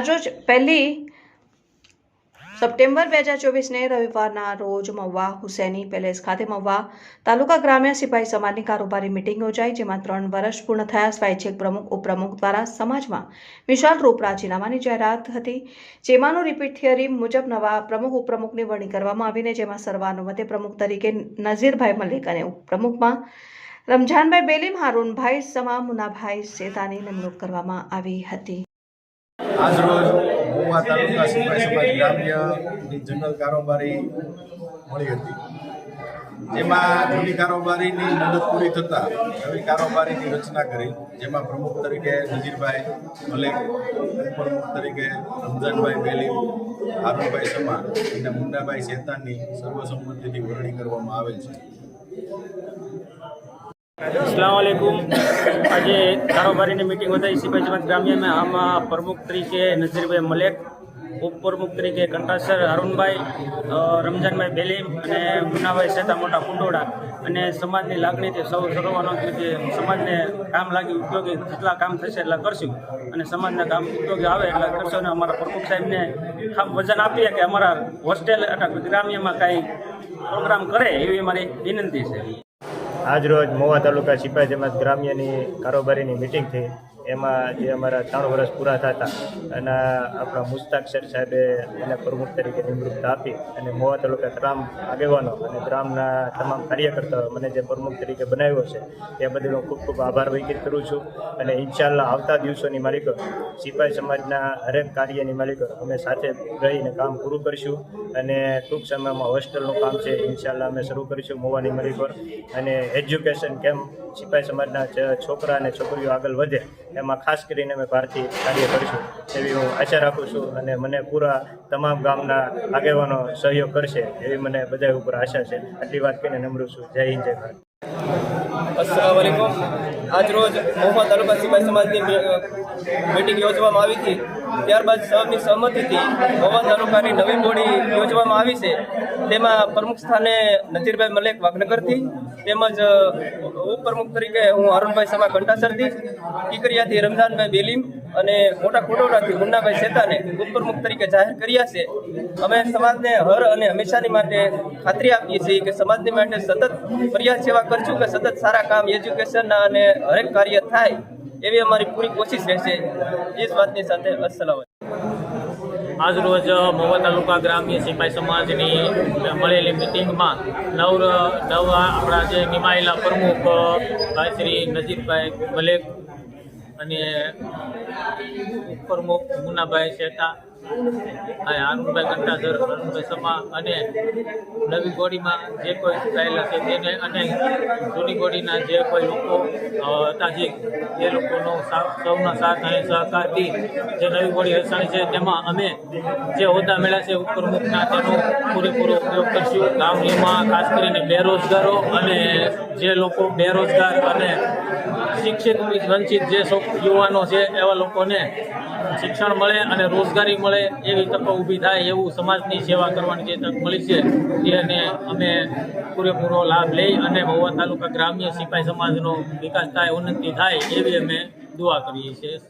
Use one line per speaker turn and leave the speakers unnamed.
આજરોજ પહેલી સપ્ટેમ્બર બે હજાર ચોવીસને રવિવારના રોજ મહુવા હુસેની પેલેસ ખાતે મહુવા તાલુકા ગ્રામ્ય સિપાહી સમાજની કારોબારી મિટિંગ યોજાઈ, જેમાં ત્રણ વર્ષ પૂર્ણ થયા સ્વૈચ્છિક પ્રમુખ, ઉપપ્રમુખ દ્વારા સમાજમાં વિશાળ રૂપ રાજીનામાની જાહેરાત હતી, જેમાંનું રિપીટ થિયરી મુજબ નવા પ્રમુખ, ઉપપ્રમુખની વરણી કરવામાં આવીને જેમાં સર્વાનુમતે પ્રમુખ તરીકે નઝીરભાઈ મલિક અને ઉપપ્રમુખમાં રમઝાનભાઈ બેલીમ, હારૂનભાઈ સમા, મુનાભાઈ સેતાની નિમણૂક કરવામાં આવી હતી.
આજરોજ મોવા તાલુકા સિપાઈ સમાજ ગ્રામ્યની જનરલ કારોબારી મળી હતી. જેમાં જૂની કારોબારીની મદદ પૂરી થતાં નવી કારોબારીની રચના કરી, જેમાં પ્રમુખ તરીકે નજીરભાઈ મલેક ઉપપ્રમુખ તરીકે રમઝાનભાઈ બેલી હારૂનભાઈ સમા અને મુન્નાભાઈ શેતાનની સર્વસંમતિથી વરણી કરવામાં આવેલ છે.
અસલામ વાલેકુમ આજે કારોબારીની મિટિંગ સિપાહી સમાજ ગ્રામ્યમાં આમાં પ્રમુખ તરીકે નઝીરભાઈ મલેક, ઉપપ્રમુખ તરીકે કંટાસર અરુણભાઈ રમઝાનભાઈ બેલીમ અને મુન્નાભાઈ સેતા મોટા કુંડોળા. અને સમાજની લાગણીથી સૌ સર્વાનો જે સમાજને કામ લાગી ઉપયોગી જેટલા કામ થશે એટલા કરશું. અને સમાજના કામ ઉપયોગી આવે એટલા કરશું. અને અમારા પ્રમુખ સાહેબને ખાસ વજન આપીએ કે અમારા હોસ્ટેલ અથવા ગ્રામ્યમાં કાંઈ પ્રોગ્રામ કરે એવી મારી વિનંતી છે.
આજરોજ મોવા તાલુકા સિપાહી સમાજ ગ્રામ્યની કારોબારીની મિટિંગ થઈ. એમાં જે અમારા ત્રણ વર્ષ પૂરા થતા અને આપણા મુસ્તાક શેર સાહેબે એને પ્રમુખ તરીકે નિમણૂકતા આપી અને મોવા તાલુકા ગ્રામ આગેવાનો અને ગ્રામના તમામ કાર્યકર્તાઓ મને જે પ્રમુખ તરીકે બનાવ્યો છે, તે બદલ હું ખૂબ ખૂબ આભાર વ્યક્ત કરું છું. અને ઇન્શાલ્લાહ આવતા દિવસોની માલિકો સિપાહી સમાજના હરેક કાર્યની માલિકો અમે સાથે રહીને કામ પૂરું કરીશું અને ટૂંક સમયમાં હોસ્ટેલનું કામ છે. ઇન્શાલ્લાહ અમે શરૂ કરીશું મોવાની મરી પર. અને એજ્યુકેશન કેમ સિપાહી સમાજના છોકરા અને છોકરીઓ આગળ વધે, એમાં ખાસ કરીને અમે ભારતીય કાર્ય કરીશું એવી હું આશા રાખું છું અને મને પૂરા તમામ ગામના આગેવાનો સહયોગ કરશે એવી મને બધા ઉપર આશા છે. આટલી વાત કરીને નમરું છું. જય હિન્દ, જય ભારત.
અસલામ વાલેકુમ આજ રોજ મહુવા તાલુકા સિપાઈ સમાજની મિટિંગ યોજવામાં આવી હતી. ત્યારબાદ સૌની સહમતિથી મહુવા તાલુકાની નવી બોડી યોજવામાં આવી છે. તેમાં પ્રમુખ સ્થાને નજીરભાઈ મલેક વાઘનગરથી તેમજ ઉપપ્રમુખ તરીકે હું અરુણભાઈ સમા કંટાસરથી કિકરિયાથી રમઝાનભાઈ બેલીમ અને મોટા કોટોડાથી મુન્નાભાઈ શેતાને ઉપપ્રમુખ તરીકે જાહેર કર્યા છે. અમે સમાજને હર અને હંમેશાની માટે ખાતરી આપીએ છીએ કે સમાજની માટે સતત ફરિયાદ સેવા કરશું કે સતત સારા કામ એજ્યુકેશનના અને હરેક કાર્ય થાય એવી અમારી પૂરી કોશિશ રહેશે. એ વાતની સાથે અસલામ
આજરોજ મહુવા તાલુકા ગ્રામ્ય સિપાઈ સમાજની મળેલી મિટિંગમાં નવ, નવા આપણા જે નિમાયેલા પ્રમુખ ભાઈ શ્રી નજીરભાઈ મલેક અને ઉપપ્રમુખ મુનાભાઈ શેતા આનંદભાઈ કંટાધર, અરુણભાઈ સમા અને નવી ગોળીમાં જે કોઈ ચૂંટાયેલા છે તેને અને જૂની ગોળીના જે કોઈ લોકો હતા જે, એ લોકોનો સૌના સાથ અને સહકારથી જે નવી ગોળી રચાણી છે, તેમાં અમે જે હોદ્દા મેળ્યા છે, ઉપપ્રમુખના તેનો પૂરેપૂરો ઉપયોગ કરશું. ગામડીમાં ખાસ કરીને બેરોજગારો અને જે લોકો બેરોજગાર અને શિક્ષિત, વંચિત જે યુવાનો છે, એવા લોકોને શિક્ષણ મળે અને રોજગારી મળે એવી તકો ઊભી થાય એવું સમાજની સેવા કરવાની જે તક મળી છે તેને અમે પૂરેપૂરો લાભ લઈ અને મહુવા તાલુકા ગ્રામ્ય સિપાઈ સમાજનો વિકાસ થાય, ઉન્નતિ થાય એવી અમે દુઆ કરીએ છીએ.